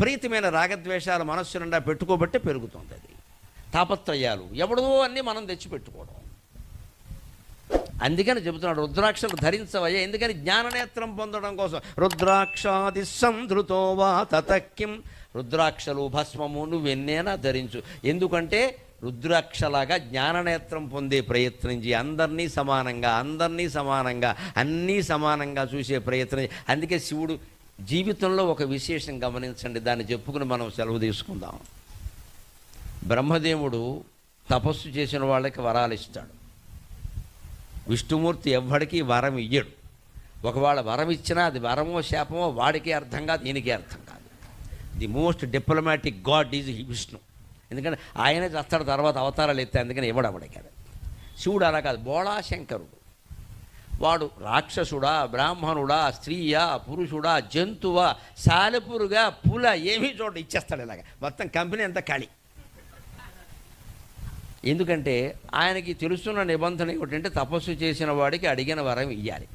విపరీతమైన రాగద్వేషాలు మనస్సు నిండా పెట్టుకోబట్టే పెరుగుతుంది అది. తాపత్రయాలు ఎవడో అన్నీ మనం తెచ్చిపెట్టుకోవడం. అందుకని చెబుతున్నాడు రుద్రాక్షలు ధరించవయ్యా. ఎందుకని జ్ఞాననేత్రం పొందడం కోసం? రుద్రాక్షాది సంధృతో వా తతక్కిం రుద్రాక్షలు భస్మము నువ్వెన్నైనా ధరించు. ఎందుకంటే రుద్రాక్షలాగా జ్ఞాననేత్రం పొందే ప్రయత్నం చేయి. అందరినీ సమానంగా అందరినీ సమానంగా అన్నీ సమానంగా చూసే ప్రయత్నం అందుకే శివుడు జీవితంలో ఒక విశేషం గమనించండి. దాన్ని చెప్పుకుని మనం సెలవు తీసుకుందాం. బ్రహ్మదేవుడు తపస్సు చేసిన వాళ్ళకి వరాలు ఇస్తాడు. విష్ణుమూర్తి ఎవ్వడికి వరం ఇయ్యడు. ఒకవేళ వరం ఇచ్చినా అది వరమో శాపమో వాడికి అర్థం కాదు దీనికి అర్థం కాదు. The most diplomatic god is Vishnu. ఎందుకంటే ఆయనే చేస్తాడు తర్వాత అవతారాలు ఎత్తే అందుకని ఇవ్వడం అవడికి అది శివుడు అలా కాదు బోళాశంకరుడు. వాడు రాక్షసుడా బ్రాహ్మణుడా స్త్రీయా పురుషుడా జంతువా సాలెపురుగా పుల ఏమీ చోట ఇచ్చేస్తాడు ఇలాగ. మొత్తం కంపెనీ అంతా ఖాళీ. ఎందుకంటే ఆయనకి తెలుస్తున్న నిబంధన ఏమిటంటే తపస్సు చేసిన వాడికి అడిగిన వరం ఇవ్వాలి